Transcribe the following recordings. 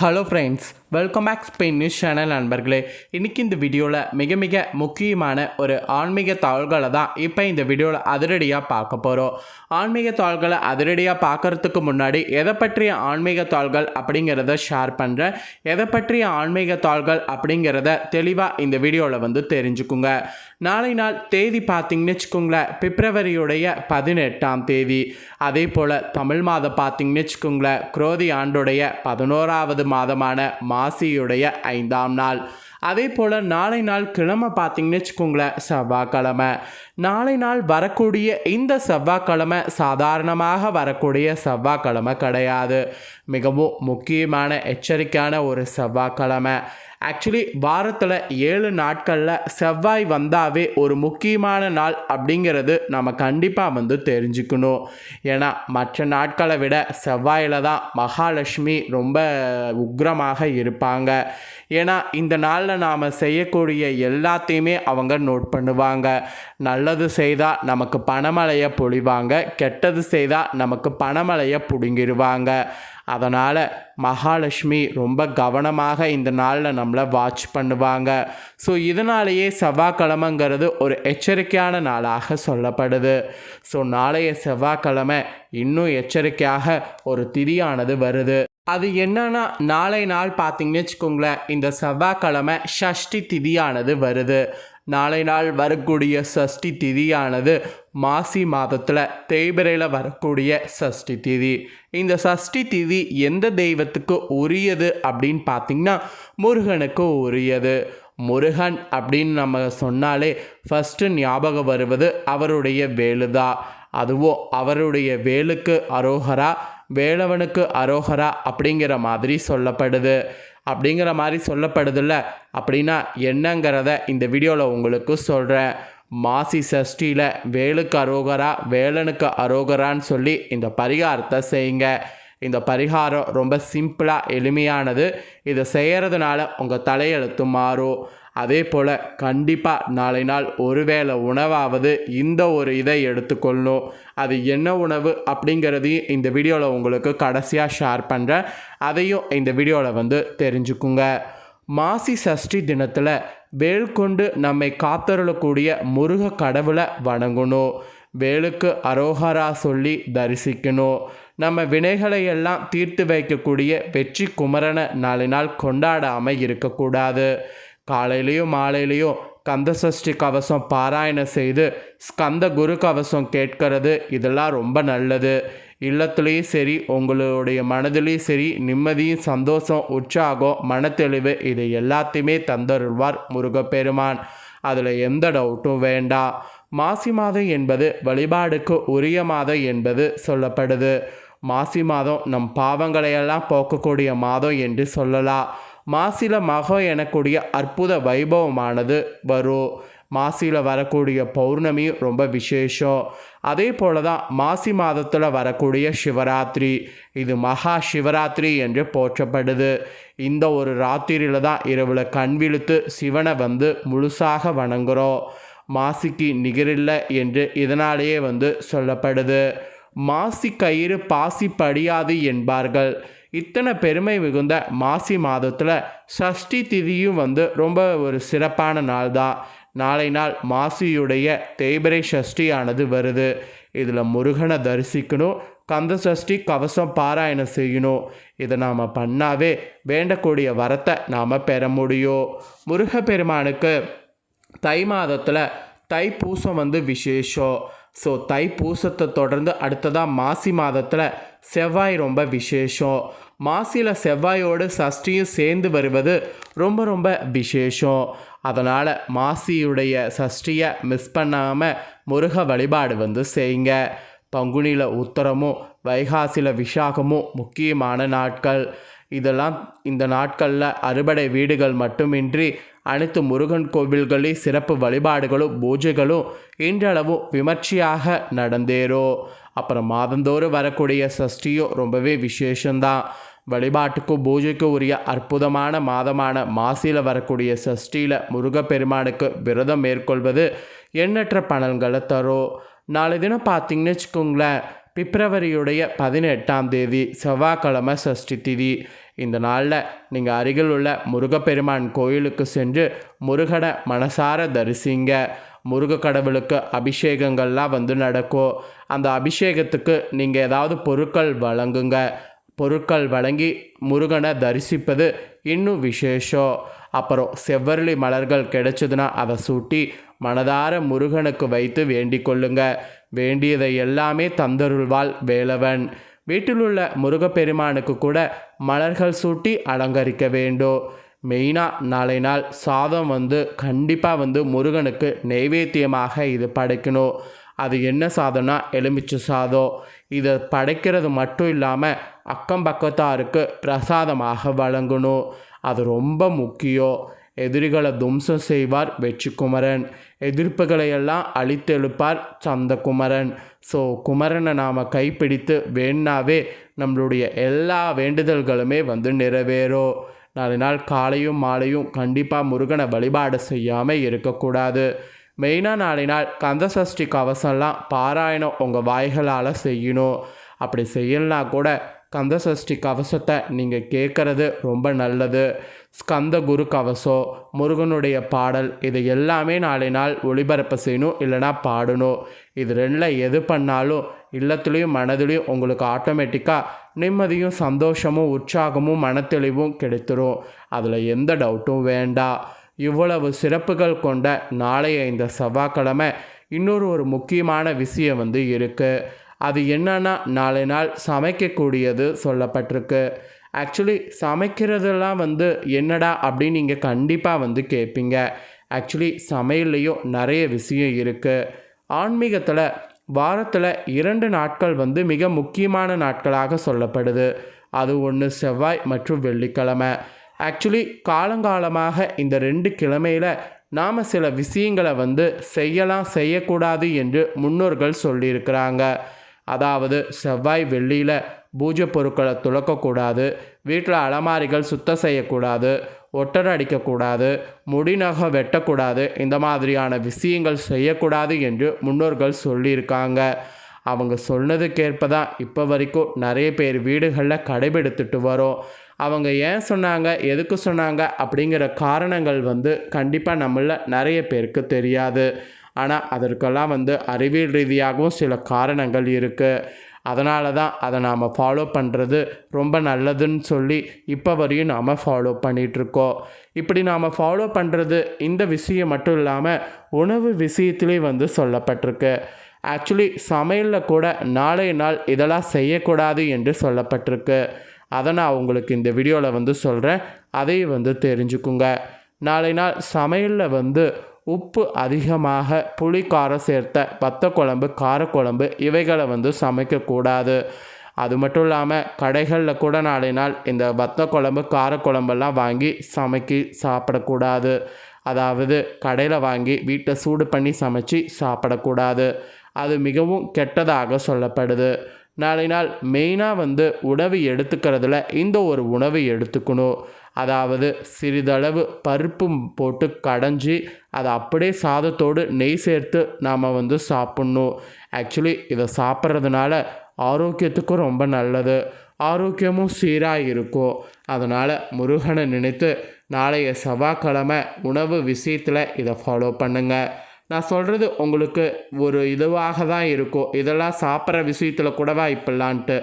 Hello friends welcome back Spain news channel நண்பர்களே. இன்றைக்கி இந்த வீடியோவில் மிக மிக முக்கியமான ஒரு ஆன்மீக தாள்களை தான் இப்போ இந்த வீடியோவில் அதிரடியாக பார்க்க போகிறோம் ஆன்மீக தாள்களை அதிரடியாக பார்க்கறதுக்கு முன்னாடி எதை பற்றிய ஆன்மீக தாள்கள் அப்படிங்கிறத ஷேர் பண்ணுறேன் எதை பற்றிய ஆன்மீக தாள்கள் அப்படிங்கிறத தெளிவாக இந்த வீடியோவில் வந்து தெரிஞ்சுக்குங்க. நாளை நாள் தேதி பார்த்திங்கன்னு வச்சுக்கோங்களேன் பிப்ரவரியுடைய பதினெட்டாம் தேதி. அதே போல் தமிழ் மாதம் பார்த்திங்கன்னு வச்சுக்கோங்களேன் குரோதி ஆண்டுடைய பதினோராவது மாதமான மாசியுடைய ஐந்தாம் நாள். அதே போல் நாளை நாள் கிழமை பார்த்தீங்கன்னு வச்சுக்கோங்களேன் செவ்வாய்க்கிழமை. நாளை நாள் வரக்கூடிய இந்த செவ்வாய்க்கிழமை சாதாரணமாக வரக்கூடிய செவ்வாய்க்கிழமை கிடையாது. மிகவும் முக்கியமான எச்சரிக்கையான ஒரு செவ்வாய்க்கிழமை. ஆக்சுவலி வாரத்தில் ஏழு நாட்களில் செவ்வாய் வந்தாவே ஒரு முக்கியமான நாள் அப்படிங்கிறது நம்ம கண்டிப்பாக வந்து தெரிஞ்சுக்கணும். ஏன்னா மற்ற நாட்களை விட செவ்வாயில் தான் மகாலட்சுமி ரொம்ப உக்ரமாக இருப்பாங்க. ஏன்னா இந்த நாளில் நாம் செய்யக்கூடிய எல்லாத்தையுமே அவங்க நோட் பண்ணுவாங்க. நல்ல நல்லது செய்தால் நமக்கு பணமழையை பொழிவாங்க கெட்டது செய்தால் நமக்கு பணமழையை பிடுங்கிடுவாங்க அதனால் மகாலட்சுமி ரொம்ப கவனமாக இந்த நாளில் நம்மளை வாட்ச் பண்ணுவாங்க. ஸோ இதனாலேயே செவ்வாய்க்கிழமைங்கிறது ஒரு எச்சரிக்கையான நாளாக சொல்லப்படுது. ஸோ நாளைய செவ்வாய்க்கிழமை இன்னும் எச்சரிக்கையாக ஒரு திதியானது வருது. அது என்னன்னா நாளை நாள் பார்த்தீங்கன்னு வச்சுக்கோங்களேன் இந்த செவ்வாய்க்கிழமை ஷஷ்டி திதியானது வருது. நாளை நாள் வரக்கூடிய சஷ்டி திதியானது மாசி மாதத்தில் தேய்பிரையில் வரக்கூடிய சஷ்டி திதி. இந்த சஷ்டி திதி எந்த தெய்வத்துக்கு உரியது அப்படின்னு பார்த்தீங்கன்னா முருகனுக்கு உரியது. முருகன் அப்படின்னு நம்ம சொன்னாலே ஃபஸ்ட்டு ஞாபகம் வருவது அவருடைய வேலுதான் அதுவும் அவருடைய வேலுக்கு அரோகரா வேலவனுக்கு அரோகரா அப்படிங்கிற மாதிரி சொல்லப்படுது. அப்படிங்கிற மாதிரி சொல்லப்படுதில்ல. அப்படின்னா என்னங்கிறத இந்த வீடியோவில் உங்களுக்கு சொல்கிறேன் மாசி சஷ்டியில் வேலுக்கு அரோகரா வேலனுக்கு அரோகரான்னு சொல்லி இந்த பரிகாரத்தை செய்யுங்க. இந்த பரிகாரம் ரொம்ப சிம்பிளாக எளிமையானது. இதை செய்கிறதுனால உங்கள் தலையெழுத்து மாறும். அதே போல் கண்டிப்பாக நாளை நாள் ஒருவேளை உணவாவது இந்த ஒரு இதை எடுத்துக்கொள்ளணும் அது என்ன உணவு அப்படிங்கிறதையும் இந்த வீடியோவில் உங்களுக்கு கடைசியாக ஷேர் பண்ணுறேன் அதையும் இந்த வீடியோவில் வந்து தெரிஞ்சுக்குங்க. மாசி சஷ்டி தினத்தில் வேல் கொண்டு நம்மை காத்தருளக்கூடிய முருக கடவுளை வணங்கணும். வேலுக்கு அரோகரா சொல்லி தரிசிக்கணும். நம்ம வினைகளை எல்லாம் தீர்த்து வைக்கக்கூடிய வெற்றி குமரனை நாளை நாள் கொண்டாடாமல் இருக்கக்கூடாது. காலையிலையும் மாலையிலையும் கந்த சஷ்டி கவசம் பாராயணம் செய்து ஸ்கந்த குரு கவசம் கேட்கறது. இதெல்லாம் ரொம்ப நல்லது. இல்லத்துலேயும் சரி உங்களுடைய மனதிலையும் சரி நிம்மதியும் சந்தோஷம் உற்சாகம் மனத்தெளிவு இது எல்லாத்தையுமே தந்தருள்வார் முருகப்பெருமான். அதில் எந்த டவுட்டும் வேண்டாம் மாசி மாதம் என்பது வழிபாடுக்கு உரிய மாதம் என்பது சொல்லப்படுது. மாசி மாதம் நம் பாவங்களையெல்லாம் போக்கக்கூடிய மாதம் என்று சொல்லலாம். மாசில மகம் எனக்கூடிய அற்புத வைபவமானது வரும் மாசியில் வரக்கூடிய பௌர்ணமி ரொம்ப விசேஷம். அதே போல தான் மாசி மாதத்தில் வரக்கூடிய சிவராத்திரி இது மகா சிவராத்திரி என்று போற்றப்படுது. இந்த ஒரு ராத்திரியில் தான் இரவில் கண் விழுத்து சிவனை வந்து முழுசாக வணங்குகிறோம் மாசிக்கு நிகரில்லை என்று இதனாலேயே வந்து சொல்லப்படுது. மாசி கயிறு பாசி படியாது என்பார்கள். இத்தனை பெருமை மிகுந்த மாசி மாதத்தில் சஷ்டி திதியும் வந்து ரொம்ப ஒரு சிறப்பான நாள் தான் நாளை நாள் மாசியுடைய தேய்பிரை சஷ்டியானது வருது. இதில் முருகனை தரிசிக்கணும் கந்த சஷ்டி கவசம் பாராயணம் செய்யணும். இதை நாம் பண்ணாவே வேண்டக்கூடிய வரத்தை நாம் பெற முடியும். முருகப்பெருமானுக்கு தை மாதத்தில் தைப்பூசம் வந்து விசேஷம். ஸோ தைப்பூசத்தை தொடர்ந்து அடுத்ததாக மாசி மாதத்தில் செவ்வாய் ரொம்ப விசேஷம். மாசியில் செவ்வாயோடு சஷ்டியும் சேர்ந்து வருவது ரொம்ப ரொம்ப விசேஷம். அதனால் மாசியுடைய சஷ்டியை மிஸ் பண்ணாமல் முருக வழிபாடு வந்து செய்யுங்க. பங்குனியில் உத்தரமும் வைகாசியில் விசாகமும் முக்கியமான நாட்கள். இதெல்லாம் இந்த நாட்களில் அறுபடை வீடுகள் மட்டுமின்றி அனைத்து முருகன் கோவில்களில் சிறப்பு வழிபாடுகளும் பூஜைகளும் இன்றளவும் விமர்சையாக நடந்தேறும் அப்புறம் மாதந்தோறும் வரக்கூடிய சஷ்டியும் ரொம்பவே விசேஷந்தான் வழிபாட்டுக்கும் பூஜைக்கும் உரிய அற்புதமான மாதமான மாசியில் வரக்கூடிய சஷ்டியில் முருகப்பெருமானுக்கு விரதம் மேற்கொள்வது எண்ணற்ற பலன்களை தரும் நாளை தினம் பார்த்தீங்கன்னு வச்சுக்கோங்களேன் பிப்ரவரியுடைய பதினெட்டாம் தேதி செவ்வாய்க்கிழமை சஷ்டி திதி. இந்த நாளில் நீங்கள் அருகில் உள்ள முருகப்பெருமான் கோயிலுக்கு சென்று முருகனை மனசார தரிசிங்க. முருக கடவுளுக்கு அபிஷேகங்கள்லாம் வந்து நடக்கும் அந்த அபிஷேகத்துக்கு நீங்கள் ஏதாவது பொருட்கள் வழங்குங்க. பொருட்கள் வழங்கி முருகனை தரிசிப்பது இன்னும் விசேஷம் அப்புறம் செவ்வரளி மலர்கள் கிடைச்சதுன்னா அதை சூட்டி மனதார முருகனுக்கு வைத்து வேண்டிக் கொள்ளுங்க. வேண்டியதை எல்லாமே தந்தருள்வாள் வேலவன். வீட்டிலுள்ள முருகப்பெருமானுக்கு கூட மலர்கள் சூட்டி அலங்கரிக்க வேண்டும். மெயினாக நாளை நாள் சாதம் வந்து கண்டிப்பாக வந்து முருகனுக்கு நைவேத்தியமாக இது படைக்கணும். அது என்ன சாதம்னா எலுமிச்சை சாதம். இதை படைக்கிறது மட்டும் இல்லாமல் அக்கம் பக்கத்தாருக்கு பிரசாதமாக வழங்கணும். அது ரொம்ப முக்கியம். எதிரிகளை தும்சம் செய்வார் வெற்றிக்குமரன். எதிர்ப்புகளை எல்லாம் அழித்தெழுப்பார் சந்தகுமரன். ஸோ குமரனை நாம் கைப்பிடித்து வேணாவே நம்மளுடைய எல்லா வேண்டுதல்களுமே வந்து நிறைவேறும் நாலு நாள் காலையும் மாலையும் கண்டிப்பாக முருகனை வழிபாடு செய்யாமல் இருக்கக்கூடாது. மெயினாக நாளை நாள் கந்த சஷ்டி கவசம்லாம் பாராயணம் உங்கள் வாய்களால் செய்யணும். அப்படி செய்யலனா கூட கந்த சஷ்டி கவசத்தை நீங்கள் கேட்குறது ரொம்ப நல்லது. ஸ்கந்த குரு கவசம் முருகனுடைய பாடல் இது எல்லாமே நாளை நாள் ஒளிபரப்பு செய்யணும் இல்லைனா பாடணும். இது ரெண்டில் எது பண்ணாலும் இல்லத்துலேயும் மனதிலையும் உங்களுக்கு ஆட்டோமேட்டிக்காக நிம்மதியும் சந்தோஷமும் உற்சாகமும் மனத்தெளிவும் கிடைத்துரும். அதில் எந்த டவுட்டும் வேண்டாம் இவ்வளவு சிறப்புகள் கொண்ட நாளைய இந்த செவ்வாய்க்கிழமை இன்னொரு ஒரு முக்கியமான விஷயம் வந்து இருக்குது அது என்னன்னா நாளை நாள் சமைக்கக்கூடியது சொல்லப்பட்டிருக்கு. ஆக்சுவலி சமைக்கிறதெல்லாம் வந்து என்னடா அப்படின்னு நீங்கள் கண்டிப்பாக வந்து கேட்பீங்க ஆக்சுவலி சமையல்லையும் நிறைய விஷயம் இருக்குது ஆன்மீகத்தில் வாரத்தில் இரண்டு நாட்கள் வந்து மிக முக்கியமான நாட்களாக சொல்லப்படுது. அது ஒன்று செவ்வாய் மற்றும் வெள்ளிக்கிழமை. ஆக்சுவலி காலங்காலமாக இந்த ரெண்டு கிழமையில் நாம் சில விஷயங்களை வந்து செய்யலாம் செய்யக்கூடாது என்று முன்னோர்கள் சொல்லியிருக்கிறாங்க. அதாவது செவ்வாய் வெள்ளியில் பூஜை பொருட்களை துளக்கக்கூடாது வீட்டில் அலமாரிகள் சுத்தம் செய்யக்கூடாது ஒட்டர் அடிக்கக்கூடாது முடிநகை வெட்டக்கூடாது இந்த மாதிரியான விஷயங்கள் செய்யக்கூடாது என்று முன்னோர்கள் சொல்லியிருக்காங்க. அவங்க சொன்னதுக்கேற்ப தான் இப்போ வரைக்கும் நிறைய பேர் வீடுகளில் கடைபிடித்துட்டு வரோம். அவங்க ஏன் சொன்னாங்க எதுக்கு சொன்னாங்க அப்படிங்கிற காரணங்கள் வந்து கண்டிப்பாக நம்மள நிறைய பேருக்கு தெரியாது. ஆனால் அதற்கெல்லாம் வந்து அறிவியல் ரீதியாகவும் சில காரணங்கள் இருக்குது அதனால தான் அதை நாம் ஃபாலோ பண்ணுறது ரொம்ப நல்லதுன்னு சொல்லி இப்போ வரையும் நாம் ஃபாலோ பண்ணிகிட்ருக்கோம் இப்படி நாம் ஃபாலோ பண்ணுறது இந்த விஷயம் மட்டும் இல்லாமல் உணவு விஷயத்துலேயும் வந்து சொல்லப்பட்டிருக்கு. ஆக்சுவலி சமையலில் கூட நாளைய நாள் இதெல்லாம் செய்யக்கூடாது என்று சொல்லப்பட்டிருக்கு. அதை நான் உங்களுக்கு இந்த வீடியோவில் வந்து சொல்கிறேன் அதையும் வந்து தெரிஞ்சுக்குங்க. நாளை நாள் சமையலில் வந்து உப்பு அதிகமாக புளி காரம் சேர்த்த பத்த குழம்பு காரக்குழம்பு இவைகளை வந்து சமைக்கக்கூடாது. அது மட்டும் இல்லாமல் கடைகளில் கூட நாளை நாள் இந்த வத்த குழம்பு காரக்குழம்பெல்லாம் வாங்கி சமைக்கி சாப்பிடக்கூடாது. அதாவது கடையில் வாங்கி வீட்டை சூடு பண்ணி சமைச்சு சாப்பிடக்கூடாது. அது மிகவும் கெட்டதாக சொல்லப்படுது. நாளை நாள் மெயினாக வந்து உணவு எடுத்துக்கிறதுல இந்த ஒரு உணவு எடுத்துக்கணும். அதாவது சிறிதளவு பருப்பும் போட்டு கடைஞ்சி அதை அப்படியே சாதத்தோடு நெய் சேர்த்து நாம் வந்து சாப்பிட்ணும். ஆக்சுவலி இதை சாப்பிட்றதுனால ஆரோக்கியத்துக்கும் ரொம்ப நல்லது. ஆரோக்கியமும் சீராக இருக்கும். அதனால் முருகனை நினைத்து நாளைய செவ்வாய்க்கிழமை உணவு விஷயத்தில் இதை ஃபாலோ பண்ணுங்கள் நான் சொல்கிறது உங்களுக்கு ஒரு இதுவாக தான் இருக்கும். இதெல்லாம் சாப்பிட்ற விஷயத்தில் கூடவா இப்படிலான்ட்டு.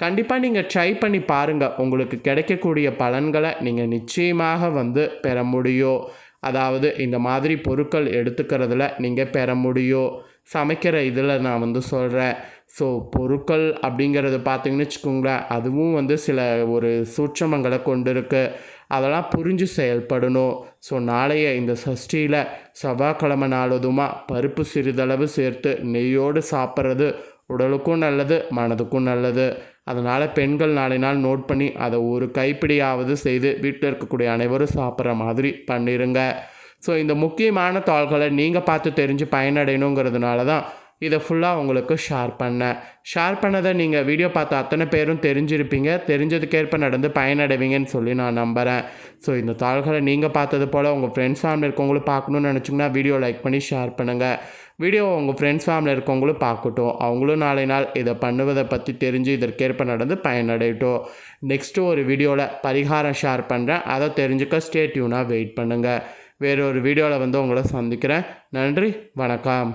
கண்டிப்பாக நீங்கள் ட்ரை பண்ணி பாருங்கள் உங்களுக்கு கிடைக்கக்கூடிய பலன்களை நீங்கள் நிச்சயமாக வந்து பெற முடியும் அதாவது இந்த மாதிரி பொருட்கள் எடுத்துக்கிறதுல நீங்கள் பெற முடியும் சமைக்கிற இதில் நான் வந்து சொல்கிறேன் ஸோ பொருட்கள் அப்படிங்கிறது பார்த்தீங்கன்னு வச்சுக்கோங்களேன் அதுவும் வந்து சில ஒரு சூட்சமங்களை கொண்டு இருக்குது அதெல்லாம் புரிஞ்சு செயல்படணும். ஸோ நாளைய இந்த சஷ்டியில் செவ்வாய்க்கிழமை நாளதுமா பருப்பு சிறிதளவு சேர்த்து நெய்யோடு சாப்பிட்றது உடலுக்கும் நல்லது மனதுக்கும் நல்லது. அதனால் பெண்கள் நாளை நாள் நோட் பண்ணி அதை ஒரு கைப்பிடியாவது செய்து வீட்டில் இருக்கக்கூடிய அனைவரும் சாப்பிட்ற மாதிரி பண்ணிடுங்க ஸோ இந்த முக்கியமான தாள்களை நீங்கள் பார்த்து தெரிஞ்சு பயனடையணுங்கிறதுனால தான் இதை ஃபுல்லாக உங்களுக்கு ஷேர் பண்ணேன். ஷேர் பண்ணதை நீங்கள் வீடியோ பார்த்த அத்தனை பேரும் தெரிஞ்சிருப்பீங்க. தெரிஞ்சதுக்கேற்ப நடந்து பயனடைவீங்கன்னு சொல்லி நான் நம்புகிறேன் ஸோ இந்த தாள்களை நீங்கள் பார்த்தது போல் உங்கள் ஃப்ரெண்ட்ஸ் ஃபேமிலி இருக்கவங்களும் பார்க்கணுன்னு நினச்சிங்கன்னா வீடியோ லைக் பண்ணி ஷேர் பண்ணுங்கள் வீடியோ உங்கள் ஃப்ரெண்ட்ஸ் ஃபேமிலி இருக்கவங்களும் பார்க்கட்டும். அவங்களும் நாளை நாள் இதை பண்ணுவதை பற்றி தெரிஞ்சு இதற்கேற்ப நடந்து பயனடையட்டும். நெக்ஸ்ட்டு ஒரு வீடியோவில் பரிகாரம் ஷேர் பண்ணுறேன் அதை தெரிஞ்சுக்க ஸ்டேட்யூனாக வெயிட் பண்ணுங்கள் வேறொரு வீடியோவில் வந்து உங்களை சந்திக்கிறேன். நன்றி வணக்கம்.